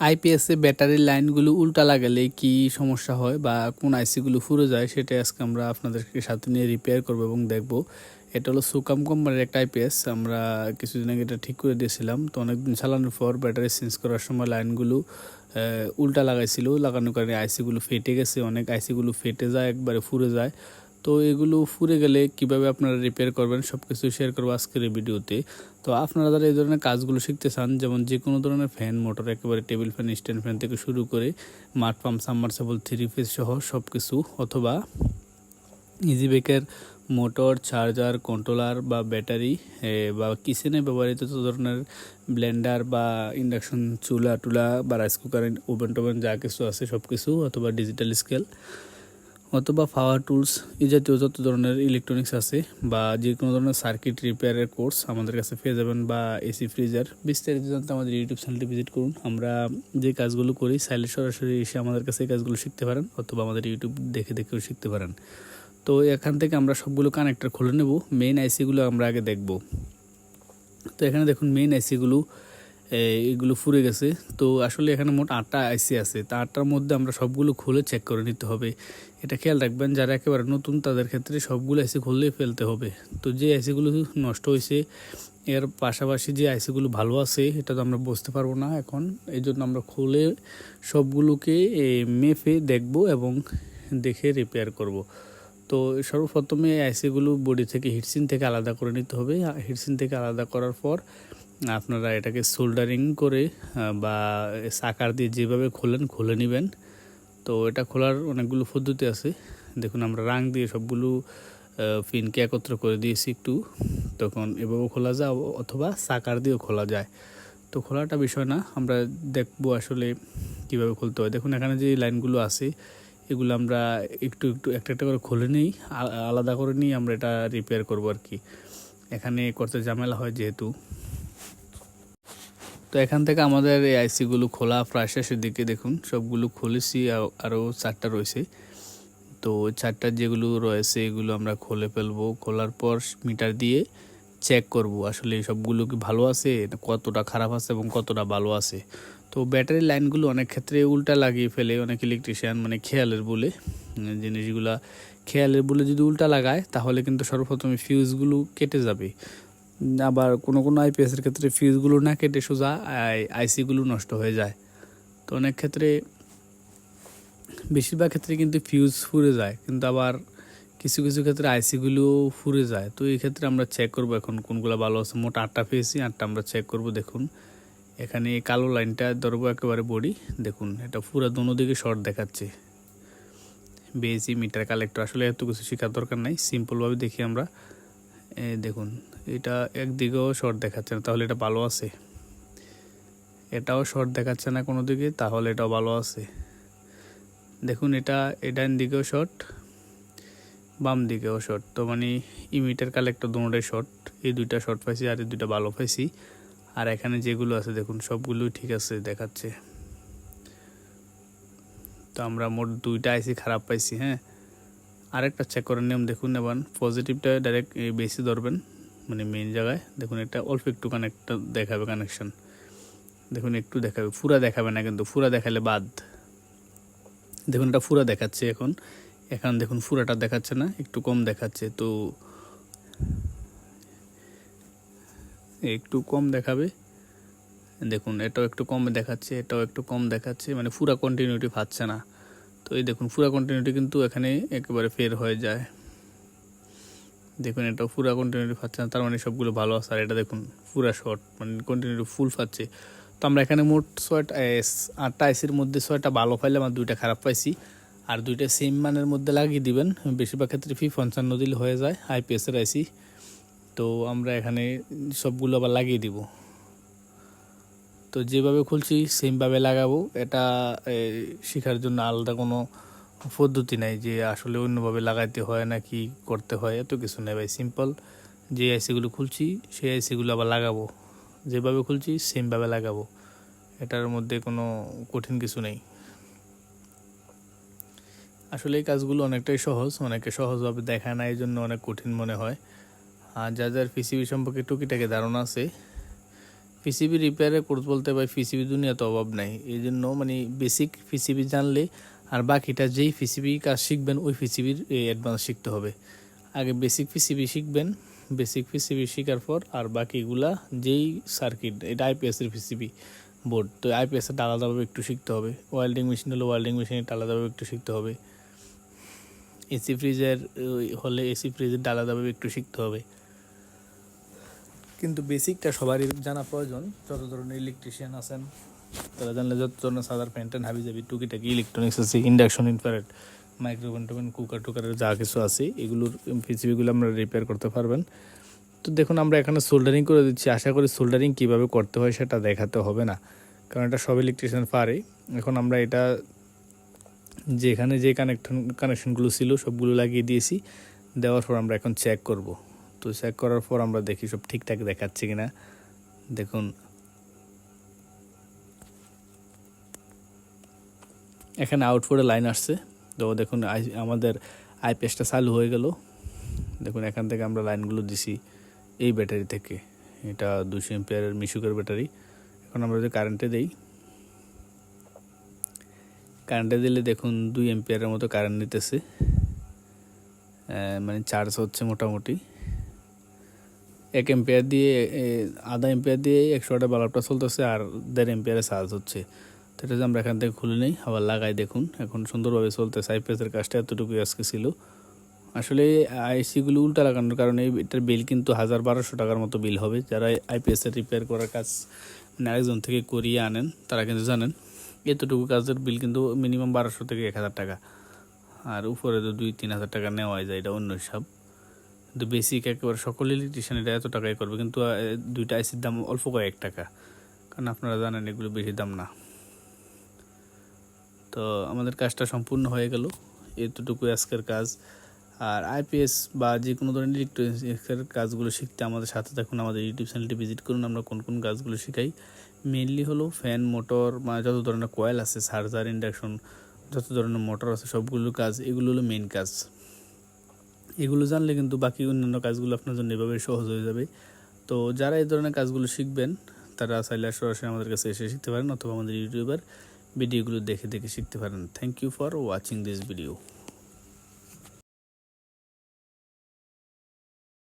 আইপিএসে ব্যাটারির লাইনগুলো উল্টা লাগালে কি সমস্যা হয় বা কোন আইসিগুলো ফুরে যায় সেটা আজকে আমরা আপনাদেরকে সাথে নিয়ে রিপেয়ার করব এবং দেখব। এটা হলো সুকাম কোম্পানির একটা আইপিএস, আমরা কিছুদিন আগে এটা ঠিক করে দিয়েছিলাম। তো অনেকদিন চালানোর পর ব্যাটারি চেঞ্জ করার সময় লাইনগুলো উল্টা লাগাইছিল। লাগানোর কারণে আইসিগুলো ফেটে গেছে, অনেক আইসিগুলো ফেটে যায়, একবারে ফুরে যায়। তো এগুলো ফুরে গেলে কীভাবে আপনারা রিপেয়ার করবেন সব কিছু শেয়ার করব আজকের ভিডিওতে। তো আপনারা যারা এই ধরনের কাজগুলো শিখতে চান, যেমন যে কোনো ধরনের ফ্যান মোটর একেবারে টেবিল ফ্যান স্ট্যান্ড ফ্যান থেকে শুরু করে মাঠ পাম্প সাবমার্সেবল থ্রি ফেজ সহ সব কিছু অথবা ইজি বেকের মোটর চার্জার কন্ট্রোলার বা ব্যাটারি বা কিচেনে ব্যবহৃত যত ধরনের ব্লেন্ডার বা ইন্ডাকশন চুলা টুলা বা রাইস কুকার ওভেন টোভেন যা কিছু আছে সব কিছু অথবা ডিজিটাল স্কেল অথবা পাওয়ার টুলস এই জাতীয় যত ধরনের ইলেকট্রনিক্স আছে বা যে কোনো ধরনের সার্কিট রিপেয়ারের কোর্স আমাদের কাছে পেয়ে যাবেন বা এসি ফ্রিজার বিস্তারিত জানতে আমাদের ইউটিউব চ্যানেলটি ভিজিট করুন। আমরা যে কাজগুলো করি, চাইলে সরাসরি এসে আমাদের কাছে এই কাজগুলো শিখতে পারেন অথবা আমাদের ইউটিউব দেখে দেখেও শিখতে পারেন। তো এখান থেকে আমরা সবগুলো কানেক্টর খুলে নেব। মেইন আইসিগুলো আমরা আগে দেখব। তো এখানে দেখুন মেইন আইসিগুলো এগুলো ফুরে গেছে। তো আসলে এখানে মোট আটটা আইসি আছে। তা আটটার মধ্যে আমরা সবগুলো খুলে চেক করে নিতে হবে। এটা খেয়াল রাখবেন, যারা একেবারে নতুন, তাদের ক্ষেত্রে সবগুলো আইসি খুললেই ফেলতে হবে। তো যে আইসিগুলো নষ্ট হয়েছে, এর পাশাপাশি যে আইসিগুলো ভালো আছে, এটা তো আমরা বুঝতে পারব না এখন। এই জন্য আমরা খুলে সবগুলোকে মেপে দেখব এবং দেখে রিপেয়ার করব। তো সর্বপ্রথমে আইসিগুলো বডি থেকে হিটসিন থেকে আলাদা করে নিতে হবে। হিটসিন থেকে আলাদা করার পর আপনারা এটাকে সোল্ডারিং করে বা সাকার দিয়ে যেভাবে খোলেন, খুলে নেবেন। তো এটা খোলার অনেকগুলো পদ্ধতি আছে। দেখুন, আমরা রাং দিয়ে সবগুলো ফিনকে একত্র করে দিয়েছি একটু। তখন এভাবেও খোলা যায়, অথবা সাকার দিয়েও খোলা যায়। তো খোলাটা বিষয় না, আমরা দেখব আসলে কীভাবে খুলতে হয়। দেখুন, এখানে যে লাইনগুলো আছে, এগুলো আমরা একটু একটু একটা একটা করে খুলে নিই আলাদা করে নিই আমরা এটা রিপেয়ার করব আর কি। এখানে করতে ঝামেলা হয় যেহেতু। তো এখান থেকে আমাদের এই আইসিগুলো খোলা, প্রায় শেষের দিকে দেখুন, সবগুলো খুলেছি আরও চারটা রয়েছে। তো চারটা যেগুলো রয়েছে, এগুলো আমরা খুলে ফেলব। খোলার পর মিটার দিয়ে চেক করব, আসলে সবগুলো কি ভালো আছে কতটা খারাপ আছে এবং কতটা ভালো আছে। তো ব্যাটারি লাইনগুলো অনেক ক্ষেত্রে উল্টা লাগিয়ে ফেলে, অনেক ইলেকট্রিশিয়ান মানে খেয়ালের বলে জিনিসগুলা খেয়ালের বলে যদি উল্টা লাগায়, তাহলে কিন্তু সর্বপ্রথমে ফিউজগুলো কেটে যাবে। আবার কোনো কোনো আইপিএসের ক্ষেত্রে ফিউজগুলো না কেটে সোজা আইসিগুলো নষ্ট হয়ে যায়। তো অনেক ক্ষেত্রে বেশিরভাগ ক্ষেত্রে কিন্তু ফিউজ ফুরে যায়, কিন্তু আবার কিছু কিছু ক্ষেত্রে আইসিগুলো ফুরে যায়। তো এই ক্ষেত্রে আমরা চেক করব এখন কোনগুলো ভালো আছে। মোট আটটা পেয়েছি, আটটা আমরা চেক করব, দেখুন। এখানে কালো লাইনটা ধরবো একেবারে বডি, দেখুন, এটা পুরো দোনো দিকে শর্ট দেখাচ্ছে। বিএসি মিটার কালেক্টর আসলে এত কিছু শেখার দরকার নাই সিম্পলভাবে দেখি আমরা। দেখুন। এটা একদিকেও শর্ট দেখাচ্ছে না, তাহলে এটা ভালো আছে। এটাও শর্ট দেখাচ্ছে না কোনো দিকে, তাহলে এটাও ভালো আছে। দেখুন, এটা এডান দিকেও শর্ট বাম দিকেও শর্ট তো মানে ইমিটার কালেক্টর দুটোটাই শর্ট এই দুইটা শর্ট পাইছি আর এই দুইটা ভালো পাইছি। আর এখানে যেগুলো আছে, দেখুন, সবগুলোই ঠিক আছে, দেখাচ্ছে। তো আমরা মোট দুইটা আইসি খারাপ পাইছি হ্যাঁ। আরেকটা চেক করার নিয়ম দেখুন এবার পজিটিভটা ডাইরেক্ট বেশি ধরবেন। মানে মেন জায়গায়। দেখুন, এটা অল্প একটু কানেক্ট দেখাবে কানেকশন দেখুন, একটু দেখাবে। ফুরা দেখাবে না কিন্তু, ফুরা দেখালে বাদ। দেখুন, এটা ফুরা দেখাচ্ছে এখন। এখন দেখুন, ফুরাটা দেখাচ্ছে না, একটু কম দেখাচ্ছে। তো একটু কম দেখাবে। দেখুন, এটাও একটু কম দেখাচ্ছে, এটাও একটু কম দেখাচ্ছে। মানে ফুরা কন্টিনিউটি পাচ্ছে না। তো এই দেখুন, ফুরা কন্টিনিউটি কিন্তু এখানে একেবারে ফের হয়ে যায়। দেখুন, এটা পুরা কন্টিনিউটি পাচ্ছে না, তার মানে সবগুলো ভালো আছে। আর এটা দেখুন, পুরা শর্ট মানে কন্টিনিউটি ফুল পাচ্ছে তো আমরা এখানে মোট ছয়টা আটটা আইসির মধ্যে ছয়টা ভালো পাইলাম আর দুইটা খারাপ পাইছি। আর দুইটা সেম মানের মধ্যে লাগিয়ে দিবেন, বেশিরভাগ ক্ষেত্রে ফি পঞ্চান্ন দিলে হয়ে যায় আইপিএসের আইসি তো আমরা এখানে সবগুলো আবার লাগিয়ে দিব। তো যেভাবে খুলছি সেমভাবে লাগাবো। এটা শেখার জন্য আলাদা কোনো পদ্ধতি নাই যে আসলে অন্যভাবে লাগাইতে হয় না কি করতে হয়, এত কিছু নেই ভাই সিম্পল যে আইসিগুলো খুলছি, সেই আইসিগুলো আবার লাগাবো। যেভাবে খুলছি সেমভাবে লাগাবো। এটার মধ্যে কোনো কঠিন কিছু নেই। আসলে এই কাজগুলো অনেকটাই সহজ অনেকে সহজভাবে দেখায় না এই জন্য অনেক কঠিন মনে হয়। আর যা যার পিসিবি সম্পর্কে টুকিটাকি ধারণা আছে। পিসিবি রিপেয়ারের কোর্স বলতে ভাই পিসিবি দুনিয়াতে অভাব নাই। এই জন্য মানে বেসিক পিসিবি জানলে আর বাকিটা যেই পিসিবি কাজ শিখবেন, ওই পিসিবির অ্যাডভান্স শিখতে হবে। আগে বেসিক পিসিবি শিখবেন বেসিক পিসিবি শেখার পর আর বাকিগুলা যেই সার্কিট এটা আইপিএসের পিসিবি বোর্ড তো আইপিএসের আলাদাভাবে একটু শিখতে হবে। ওয়েল্ডিং মেশিন হলে ওয়েল্ডিং মেশিনটা আলাদাভাবে একটু শিখতে হবে। এসি ফ্রিজের হলে এসি ফ্রিজের আলাদাভাবে একটু শিখতে হবে। কিন্তু বেসিকটা সবারই জানা প্রয়োজন, যত ধরনের ইলেকট্রিশিয়ান আছেন। তারা জানলে যত ধরনের সাদার ফ্যান ট্যান হাবি যাবি, টুকিটাকি ইলেকট্রনিক্স আছে ইন্ডাকশন ইনফ্রারেড মাইক্রোওভেন টোভেন কুকার টুকারের যা কিছু আছে, এগুলোর পিসিবিগুলো আমরা রিপেয়ার করতে পারবেন। তো দেখুন, আমরা এখানে সোল্ডারিং করে দিচ্ছি। আশা করি সোল্ডারিং কীভাবে করতে হয় সেটা দেখাতে হবে না, কারণ এটা সব ইলেকট্রিশিয়ান পারে। এখন আমরা এটা যেখানে যে কানেকশন কানেকশনগুলো ছিল, সবগুলো লাগিয়ে দিয়েছি। দেওয়ার পর আমরা এখন চেক করব। তো চেক করার পর আমরা দেখি সব ঠিকঠাক দেখাচ্ছে কিনা। দেখুন এখানে আউটপুটে লাইন আসছে। তো দেখুন আমাদের আইপিএসটা চালু হয়ে গেল। দেখুন, এখান থেকে আমরা লাইনগুলো দিছি এই ব্যাটারি থেকে। এটা দুশো এমপিয়ারের মিশুকের ব্যাটারি এখন আমরা যদি কারেন্টে দেই কারেন্টে দিলে দেখুন, দুই এমপিয়ারের মতো কারেন্ট নিতেছে। মানে চার্জ হচ্ছে মোটামুটি। এক এম্পিয়ার দিয়ে আধা এম্পিয়ার দিয়ে একশোটা বাল্বটা চলতেছে আর দেড় এম্পিয়ারে চার্জ হচ্ছে। তো আমরা এখান থেকে খুলে নেই, আবার লাগাই দেখুন। এখন সুন্দরভাবে চলতে আইপিএসের কাজটা এতটুকুই আজকে ছিল। আসলে আইসিগুলো উল্টা লাগানোর কারণে এটার বিল কিন্তু হাজার বারোশো টাকার মতো বিল হবে। যারা আইপিএসের রিপেয়ার করার কাজ মানে আরেকজন থেকে করিয়ে আনেন, তারা কিন্তু জানেন, এতটুকু কাজের বিল কিন্তু মিনিমাম বারোশো থেকে এক হাজার টাকা। আর উপরে তো দুই, তিন হাজার টাকা নেওয়া যায়, এটা অন্য হিসাব। কিন্তু বেসিক একেবারে সকল ইলেকট্রিশিয়ান এটা এত টাকাই করবে, কিন্তু দুইটা আইসির দাম অল্প কয়েক টাকা। কারণ আপনারা জানেন এগুলো বেশি দাম না। তো আমাদের কাজটা সম্পূর্ণ হয়ে গেল। এতটুকু আজকের কাজ। আর আইপিএস বা যে কোনো ধরনের ইলেকট্রনিক্সের কাজগুলো শিখতে আমাদের সাথে থাকুন, আমাদের ইউটিউব চ্যানেলটি ভিজিট করুন, আমরা কোন কোন কাজগুলো শেখাই। মেনলি হলো ফ্যান মোটর বা যত ধরনের কয়েল আছে চার্জার ইন্ডাকশন যত ধরনের মোটর আছে, সবগুলো কাজ, এগুলো হলো মেন কাজ। এগুলো জানলে কিন্তু বাকি অন্যান্য কাজগুলো আপনার জন্য এভাবে সহজ হয়ে যাবে। তো যারা এই ধরনের কাজগুলো শিখবেন, তারা চাইলে সরাসরি আমাদের কাছে এসে শিখতে পারেন, অথবা আমাদের ইউটিউবের। ভিডিওগুলো দেখে দেখে শিখতে পারেন। Thank you for watching this video